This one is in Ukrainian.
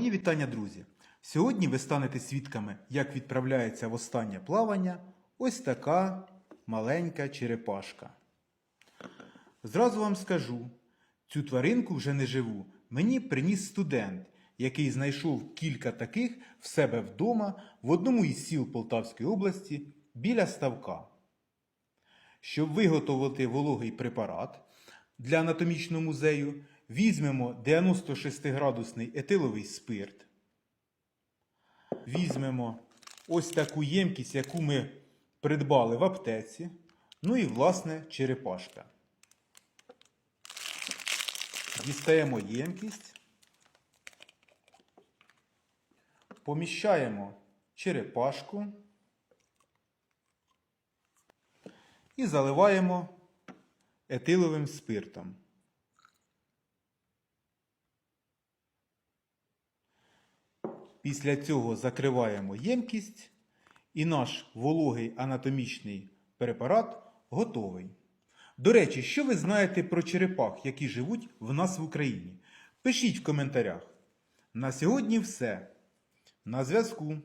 Мої вітання, друзі! Сьогодні ви станете свідками, як відправляється в останнє плавання ось така маленька черепашка. Зразу вам скажу, цю тваринку вже не живу. Мені приніс студент, який знайшов кілька таких в себе вдома в одному із сіл Полтавської області біля ставка. Щоб виготовити вологий препарат для анатомічного музею, візьмемо 96-градусний етиловий спирт. Візьмемо ось таку ємкість, яку ми придбали в аптеці. Ну і, власне, черепашка. Дістаємо ємкість. Поміщаємо черепашку і заливаємо етиловим спиртом. Після цього закриваємо ємкість і наш вологий анатомічний препарат готовий. До речі, що ви знаєте про черепах, які живуть в нас в Україні? Пишіть в коментарях. На сьогодні все. На зв'язку.